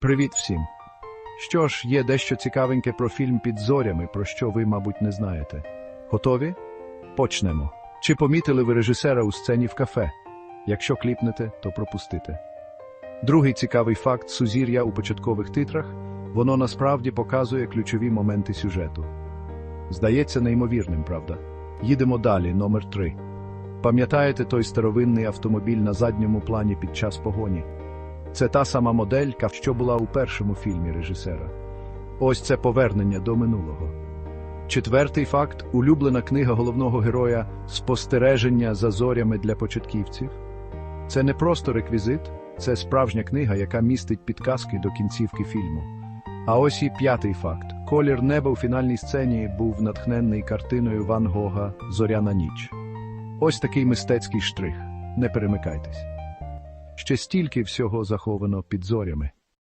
Привіт всім! Що ж, є дещо цікавеньке про фільм під зорями, про що ви, мабуть, не знаєте. Готові? Почнемо. Чи помітили ви режисера у сцені в кафе? Якщо кліпнете, то пропустите. Другий цікавий факт сузір'я у початкових титрах воно насправді показує ключові моменти сюжету. Здається неймовірним, правда? Їдемо далі, номер 3. Пам'ятаєте той старовинний автомобіль на задньому плані під час погоні? Це та сама моделька, що була у першому фільмі режисера. Ось це повернення до минулого. Четвертий факт улюблена книга головного героя Спостереження за зорями для початківців. Це не просто реквізит, це справжня книга, яка містить підказки до кінцівки фільму. А ось і п'ятий факт: колір неба у фінальній сцені був натхненний картиною Ван Гога Зоряна ніч. Ось такий мистецький штрих. Не перемикайтесь. Ще стільки всього заховано під зорями.